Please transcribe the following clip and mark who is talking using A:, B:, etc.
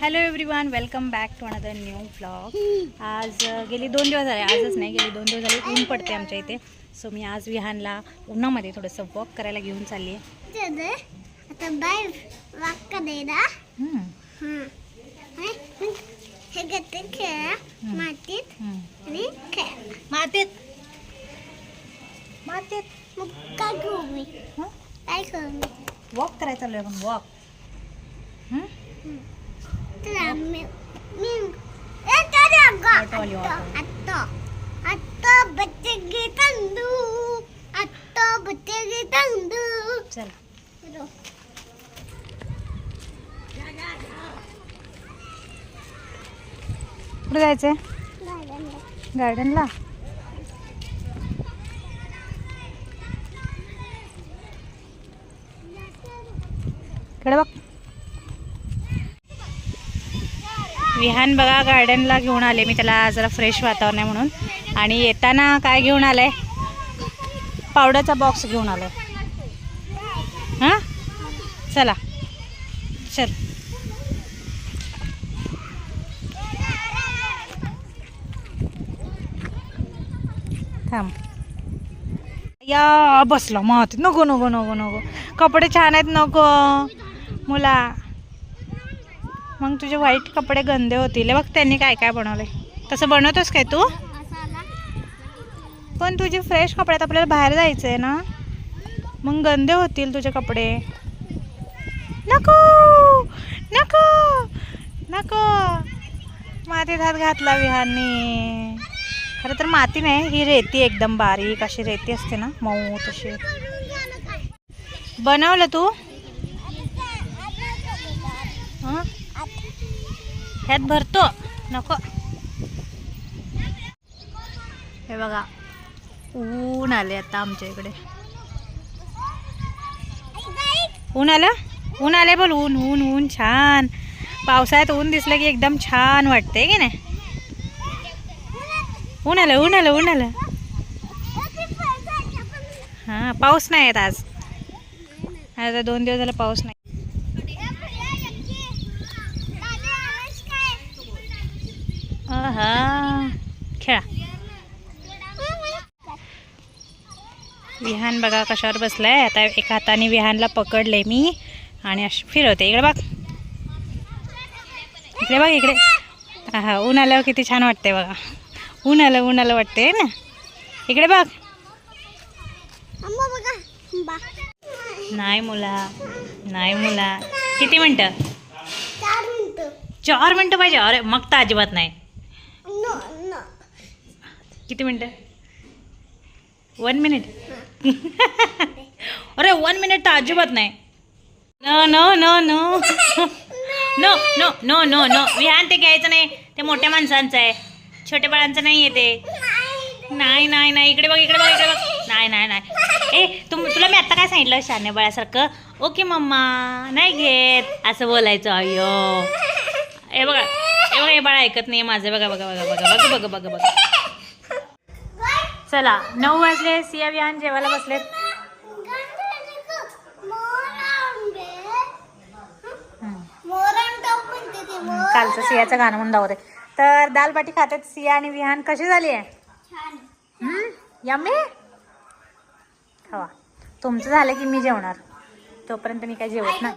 A: Hello everyone welcome back to another new vlog आज गेली दोन दिवस झाले. आजच नाही गेली दोन दिवस झाले. ऊन पडते आमच्या इथे. सो मी आज विहानला उन्हामध्ये थोडंसं वॉक करायला घेऊन चालली आहे.
B: आता बाय वाक करायला. हां घेते खेळ मातीत
A: हम्म.
B: आणि खेळ.
A: मातीत. मातीत.
B: मग काय करू मी? काय करू
A: वॉक करायला चालू आहे वॉक चला कुठे जायचंय? गार्डनला? इकडे बघ. विहान बघा गार्डनला घेऊन आले मी. त्याला जरा फ्रेश वातावरण आहे म्हणून. आणि येताना काय घेऊन आलंय? पावडरचा बॉक्स घेऊन आलाय. हां? चला. चल. थांब. या बसला. मत नको नको नको नको. कपडे छान आहेत नको. मुला. मग तुझे वाईट कपडे गंदे होतील. बघ त्यांनी काय काय बनवले तसं बनवतोस काय तू? पण तुझे फ्रेश कपडे आपल्याला बाहेर जायचं आहे ना? मग गंदे होतील तुझे कपडे. नको! नको! नको! मातीत हात घातला विहारनी खरं तर माती नाही ही रेती एकदम बारीक अशी रेती असते ना मऊ तशी. बनवलं तू? हां? ह्यात भरतो. नको. हे बघा. ऊन आले आता आमच्या इकडे. ऊन आलं? ऊन आले बोल. ऊन ऊन ऊन छान. पावसाळ्यात ऊन दिसलं की एकदम छान वाटते की नाही? ऊन आलं ऊन आलं ऊन आलं. हां पाऊस नाही येत आज. आता दोन दिवस झाला पाऊस नाही. हा खेळा. विहान बघा कशावर बसलाय. आता एका हाताने विहानला पकडले मी आणि अशी फिरवते. इकडे बघ. इकडे बघ इकडे. हा ऊन आल्यावर किती छान वाटते बघा. ऊन आलं ऊन आलं वाटते ना? इकडे बघ. नाही मुला. नाही मुला. किती मिनटं?
B: चार मिनिटं.
A: चार मिनटं पाहिजे. अरे मग तर अजिबात नाही. किती मिनटं? वन मिनिट अरे वन मिनिट तर अजिबात नाही. No no no no no no no no no Vihaan ते घ्यायचं नाही. ते मोठ्या माणसांचं आहे. छोट्या बाळांचं नाही आहे ते. नाही नाही नाही. इकडे बघ इकडे बघ इकडे बघ. नाही नाही नाही. ए तुम तुला मी आत्ता काय सांगितलं? शाने बाळासारखं? ओके मम्मा नाही घेत. असं बोलायचं अय्यो. हे बघा. हे बघा हे बाळा ऐकत नाही माझं. बघा बघा बघा बघा बघा बघा बघा बघा. चला नऊ वाजले सिया विहान जेवायला बसलेत. कालचं सियाचं गाणं म्हणून दावते तर दाल बाटी खातात सिया आणि विहान. कशी झाली आहे? यम्मी? खावा. तुमचं झालं की मी जेवणार. तोपर्यंत मी काय जेवत नाही.